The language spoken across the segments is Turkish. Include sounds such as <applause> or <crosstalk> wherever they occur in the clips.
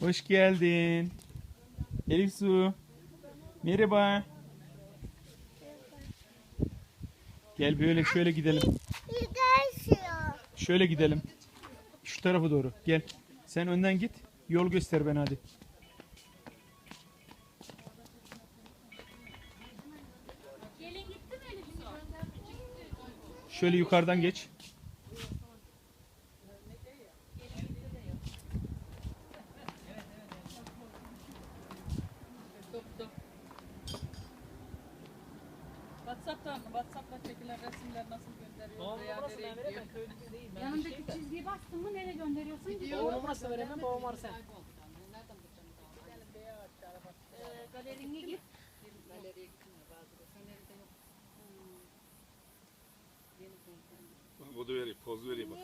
Hoş geldin. Elif Su. Merhaba. Gel böyle şöyle gidelim. Şöyle gidelim. Şu tarafa doğru. Gel. Sen önden git. Yol göster bana hadi. Şöyle yukarıdan geç. WhatsApp'tan, WhatsApp'la çekilen resimler nasıl gönderiyor? veya nereye gidiyor? Yanındaki çizgiyi bastın mı nereye gönderiyorsun? Gidiyor. Babam varsa veremem, babam var sen. Ee, galerine git. O da veriyor, poz veriyor bak.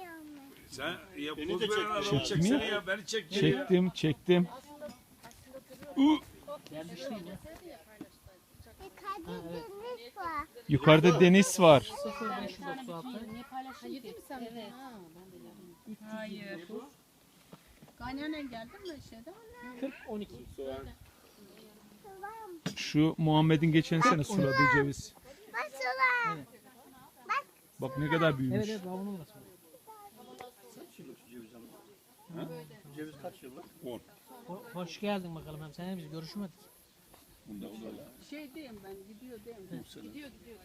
Sen ya Beni poz veren çek. adamı çeksene ya, beni çek. geri ya. Çektim, çektim. Gelmiş değil mi? Yukarıda deniz var. Yukarıda deniz var. 0536. Niye paylaştın ki? Evet. Hayır. Kaynanan geldin mi şeyde? 40 12. Şu Muhammed'in geçen sene suladığı ceviz. Bak ne kadar Evet büyümüş. evet babamın orası. Ceviz kaç yıllık? Ho- Hoş geldin bakalım hem sen biz görüşmedik. Bunda o da öyle. Şey diyeyim ben, gidiyor diyeyim. Gidiyor, gidiyor.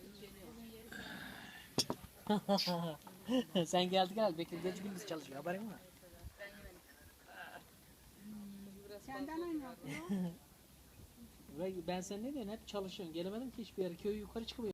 <laughs> sen geldik gel bekle gece gündüz çalışıyor haberin mi? Senden <laughs> aynı Ben sen ne diyorsun hep çalışıyorsun. Gelemedim ki hiçbir yere köy yukarı çıkmıyor.